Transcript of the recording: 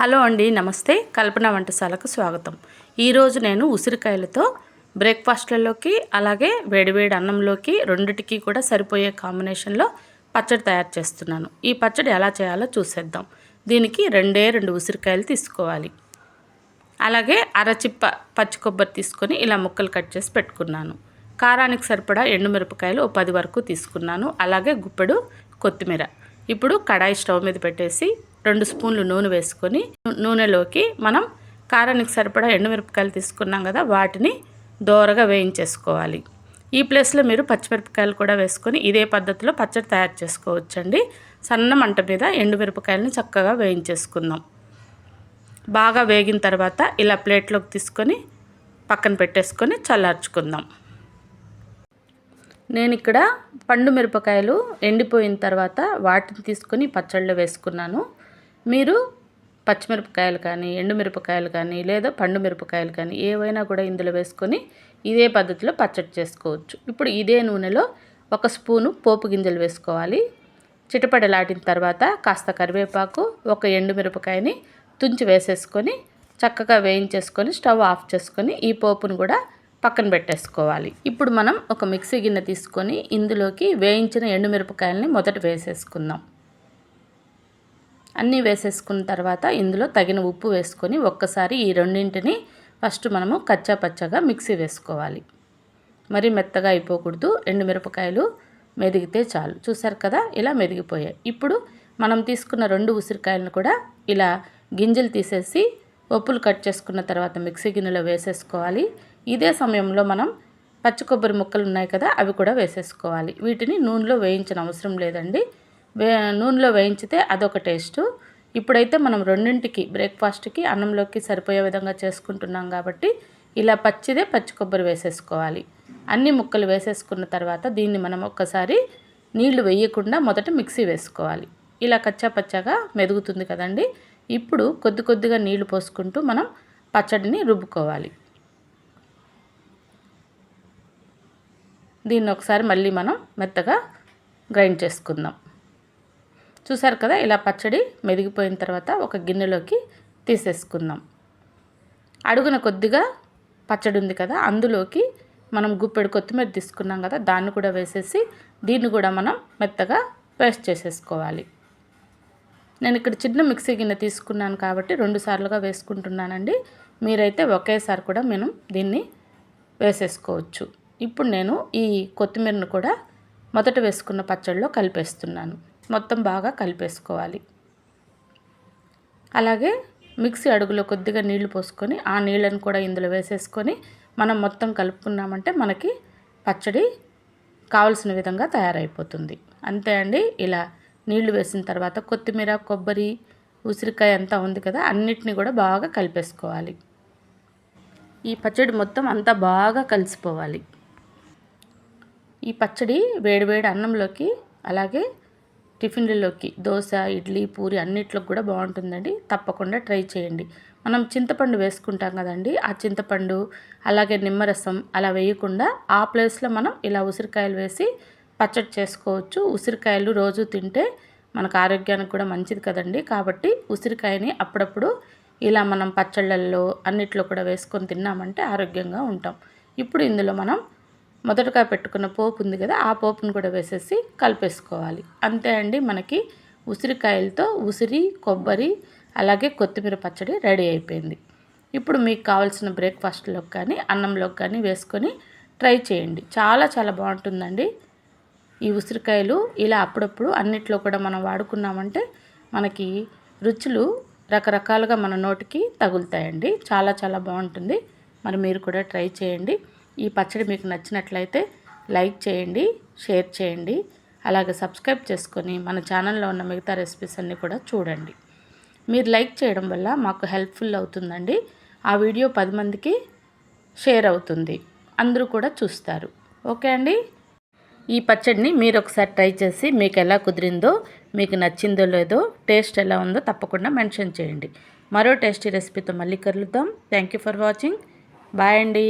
Hello అండి నమస్తే. కల్పన వంటశాలకు స్వాగతం. ఈరోజు నేను ఉసిరికాయలతో బ్రేక్ఫాస్ట్లలోకి అలాగే వేడివేడి అన్నంలోకి రెండిటికి కూడా సరిపోయే కాంబినేషన్లో పచ్చడి తయారు చేస్తున్నాను. ఈ పచ్చడి ఎలా చేయాలో చూసేద్దాం. దీనికి రెండే రెండు ఉసిరికాయలు తీసుకోవాలి. అలాగే అరచిప్ప పచ్చి కొబ్బరి తీసుకొని ఇలా ముక్కలు కట్ చేసి పెట్టుకున్నాను. కారానికి సరిపడా ఎండుమిరపకాయలు ఓ పది వరకు తీసుకున్నాను. అలాగే గుప్పెడు కొత్తిమీర. ఇప్పుడు కడాయి స్టవ్ మీద పెట్టేసి రెండు స్పూన్లు నూనె వేసుకొని నూనెలోకి మనం కారానికి సరిపడా ఎండుమిరపకాయలు తీసుకున్నాం కదా వాటిని దోరగా వేయించేసుకోవాలి. ఈ ప్లేస్లో మీరు పచ్చిమిరపకాయలు కూడా వేసుకొని ఇదే పద్ధతిలో పచ్చడి తయారు చేసుకోవచ్చండి. సన్న మంట మీద ఎండుమిరపకాయలను చక్కగా వేయించేసుకుందాం. బాగా వేగిన తర్వాత ఇలా ప్లేట్లోకి తీసుకొని పక్కన పెట్టేసుకొని చల్లార్చుకుందాం. నేను ఇక్కడ పండు మిరపకాయలు ఎండిపోయిన తర్వాత వాటిని తీసుకొని పచ్చళ్ళు వేసుకున్నాను. మీరు పచ్చిమిరపకాయలు కానీ ఎండుమిరపకాయలు కానీ లేదా పండు మిరపకాయలు కానీ ఏవైనా కూడా ఇందులో వేసుకొని ఇదే పద్ధతిలో పచ్చడి చేసుకోవచ్చు. ఇప్పుడు ఇదే నూనెలో ఒక స్పూను పోపు గింజలు వేసుకోవాలి. చిటపడలాడిన తర్వాత కాస్త కరివేపాకు ఒక ఎండుమిరపకాయని తుంచి వేసేసుకొని చక్కగా వేయించేసుకొని స్టవ్ ఆఫ్ చేసుకొని ఈ పోపును కూడా పక్కన పెట్టేసుకోవాలి. ఇప్పుడు మనం ఒక మిక్సీ గిన్నె తీసుకొని ఇందులోకి వేయించిన ఎండుమిరపకాయలని మొదట వేసేసుకుందాం. అన్నీ వేసేసుకున్న తర్వాత ఇందులో తగిన ఉప్పు వేసుకొని ఒక్కసారి ఈ రెండింటిని ఫస్ట్ మనము కచ్చా పచ్చగా మిక్సీ వేసుకోవాలి. మరి మెత్తగా అయిపోకూడదు. ఎండుమిరపకాయలు మెదిగితే చాలు. చూసారు కదా? ఇలా మెదిగిపోయాయి. ఇప్పుడు మనం తీసుకున్న రెండు ఉసిరికాయలను కూడా ఇలా గింజలు తీసేసి ఒప్పులు కట్ చేసుకున్న తర్వాత మిక్సీ గిన్నెలో వేసేసుకోవాలి. ఇదే సమయంలో మనం పచ్చి కొబ్బరి ముక్కలు ఉన్నాయి కదా అవి కూడా వేసేసుకోవాలి. వీటిని నూనెలో వేయించిన అవసరం లేదండి. నూనెలో వేయించితే అదొక టేస్ట్. ఇప్పుడైతే మనం రెండింటికి బ్రేక్ఫాస్ట్కి అన్నంలోకి సరిపోయే విధంగా చేసుకుంటున్నాం కాబట్టి ఇలా పచ్చిదే పచ్చి కొబ్బరి వేసేసుకోవాలి. అన్ని ముక్కలు వేసేసుకున్న తర్వాత దీన్ని మనం ఒక్కసారి నీళ్ళు వేయకుండా మొదట మిక్సీ వేసుకోవాలి. ఇలా కచ్చా పచ్చగా మెదుగుతుంది కదండి. ఇప్పుడు కొద్ది కొద్దిగా నీళ్ళు పోసుకుంటూ మనం పచ్చడిని రుబ్బుకోవాలి. దీన్ని ఒకసారి మళ్ళీ మనం మెత్తగా గ్రైండ్ చేసుకుందాం. చూసారు కదా ఇలా పచ్చడి మెదిగిపోయిన తర్వాత ఒక గిన్నెలోకి తీసేసుకుందాం. అడుగున కొద్దిగా పచ్చడి ఉంది కదా అందులోకి మనం గుప్పెడు కొత్తిమీర తీసుకున్నాం కదా దాన్ని కూడా వేసేసి దీన్ని కూడా మనం మెత్తగా పేస్ట్ చేసేసుకోవాలి. నేను ఇక్కడ చిన్న మిక్సీ గిన్నె తీసుకున్నాను కాబట్టి రెండు సార్లుగా వేసుకుంటున్నానండి. మీరైతే ఒకేసారి కూడా మేము దీన్ని వేసేసుకోవచ్చు. ఇప్పుడు నేను ఈ కొత్తిమీరను కూడా మొదట వేసుకున్న పచ్చడిలో కలిపేస్తున్నాను. మొత్తం బాగా కలిపేసుకోవాలి. అలాగే మిక్సీ అడుగులో కొద్దిగా నీళ్ళు పోసుకొని ఆ నీళ్ళను కూడా ఇందులో వేసేసుకొని మనం మొత్తం కలుపుకున్నామంటే మనకి పచ్చడి కావలసిన విధంగా తయారైపోతుంది. అంతే అండి. ఇలా నీళ్ళు వేసిన తర్వాత కొత్తిమీర కొబ్బరి ఉసిరికాయ అంతా ఉంది కదా అన్నిటిని కూడా బాగా కలిపేసుకోవాలి. ఈ పచ్చడి మొత్తం అంతా బాగా కలిసిపోవాలి. ఈ పచ్చడి వేడివేడి అన్నంలోకి అలాగే టిఫిన్లలోకి దోశ ఇడ్లీ పూరి అన్నిట్లోకి కూడా బాగుంటుందండి. తప్పకుండా ట్రై చేయండి. మనం చింతపండు వేసుకుంటాం కదండి. ఆ చింతపండు అలాగే నిమ్మరసం అలా వేయకుండా ఆ ప్లేస్లో మనం ఇలా ఉసిరికాయలు వేసి పచ్చడి చేసుకోవచ్చు. ఉసిరికాయలు రోజు తింటే మనకు ఆరోగ్యానికి కూడా మంచిది కదండి. కాబట్టి ఉసిరికాయని అప్పుడప్పుడు ఇలా మనం పచ్చళ్ళల్లో అన్నిట్లో కూడా వేసుకొని తిన్నామంటే ఆరోగ్యంగా ఉంటాం. ఇప్పుడు ఇందులో మనం మొదటగా పెట్టుకున్న పోపు ఉంది కదా ఆ పోపును కూడా వేసేసి కలిపేసుకోవాలి. అంతే అండి మనకి ఉసిరికాయలతో ఉసిరి కొబ్బరి అలాగే కొత్తిమీర పచ్చడి రెడీ అయిపోయింది. ఇప్పుడు మీకు కావాల్సిన బ్రేక్ఫాస్ట్లోకి కానీ అన్నంలోకి కానీ వేసుకొని ట్రై చేయండి. చాలా చాలా బాగుంటుందండి. ఈ ఉసిరికాయలు ఇలా అప్పుడప్పుడు అన్నిట్లో కూడా మనం వాడుకున్నామంటే మనకి రుచులు రకరకాలుగా మన నోటికి తగులుతాయండి. చాలా చాలా బాగుంటుంది. మరి మీరు కూడా ట్రై చేయండి. ఈ పచ్చడి మీకు నచ్చినట్లయితే లైక్ చేయండి షేర్ చేయండి. అలాగే సబ్స్క్రైబ్ చేసుకొని మన ఛానల్లో ఉన్న మిగతా రెసిపీస్ అన్నీ కూడా చూడండి. మీరు లైక్ చేయడం వల్ల మాకు హెల్ప్ఫుల్ అవుతుందండి. ఆ వీడియో పది మందికి షేర్ అవుతుంది. అందరూ కూడా చూస్తారు. ఓకే అండి? ఈ పచ్చడిని మీరు ఒకసారి ట్రై చేసి మీకు ఎలా కుదిరిందో మీకు నచ్చిందో లేదో టేస్ట్ ఎలా ఉందో తప్పకుండా మెన్షన్ చేయండి. మరో టేస్టీ రెసిపీతో మళ్ళీ కలుద్దాం. Thank you for watching. Bye అండి.